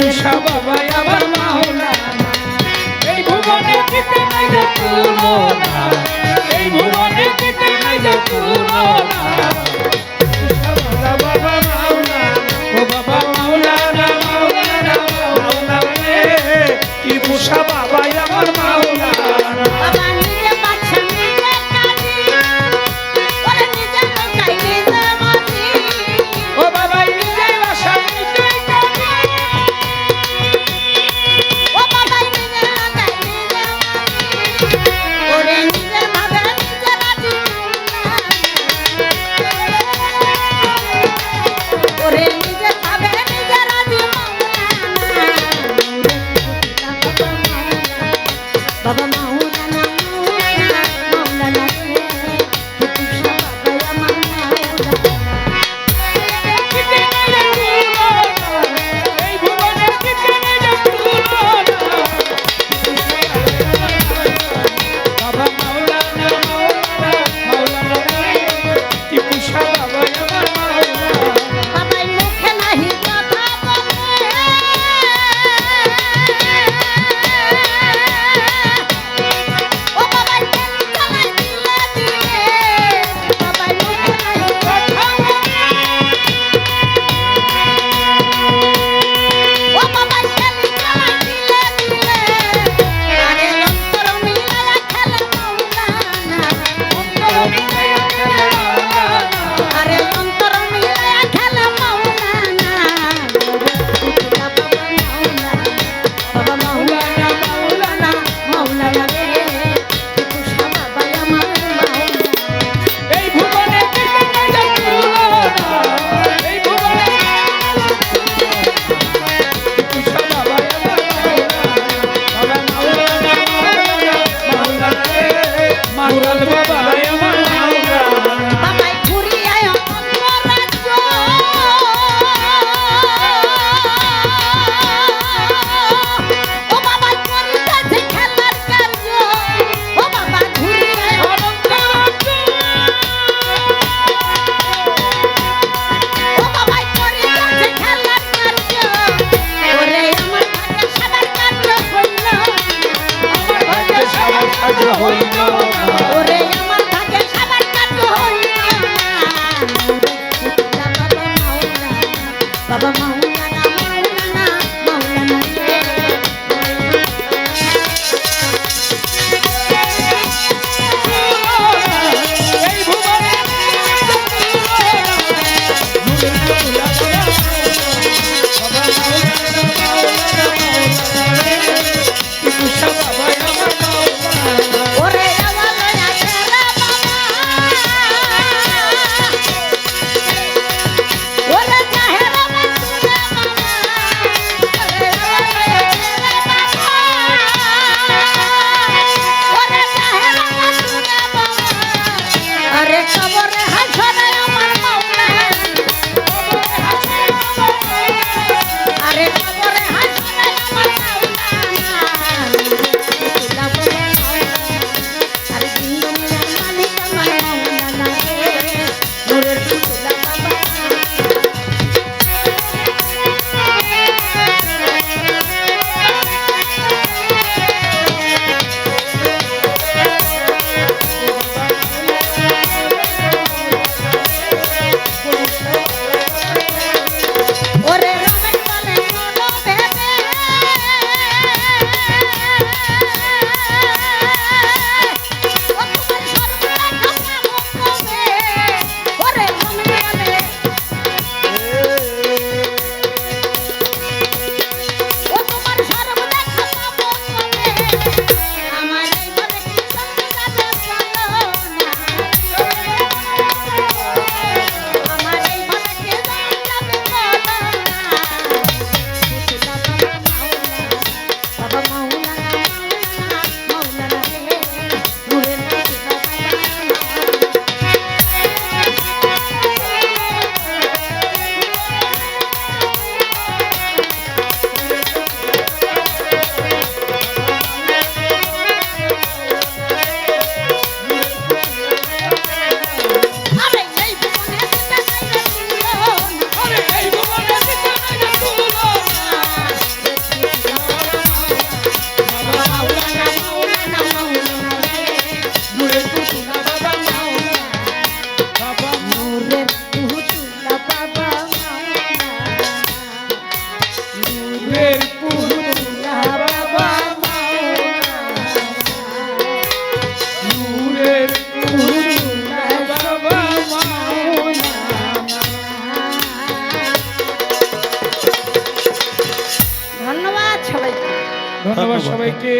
মুসা বাবা আমার মাওলানা এই ভুবনে যেতে নাই আমার মাওলানা বাবা। Never mind. ধন্যবাদ সবাইকে।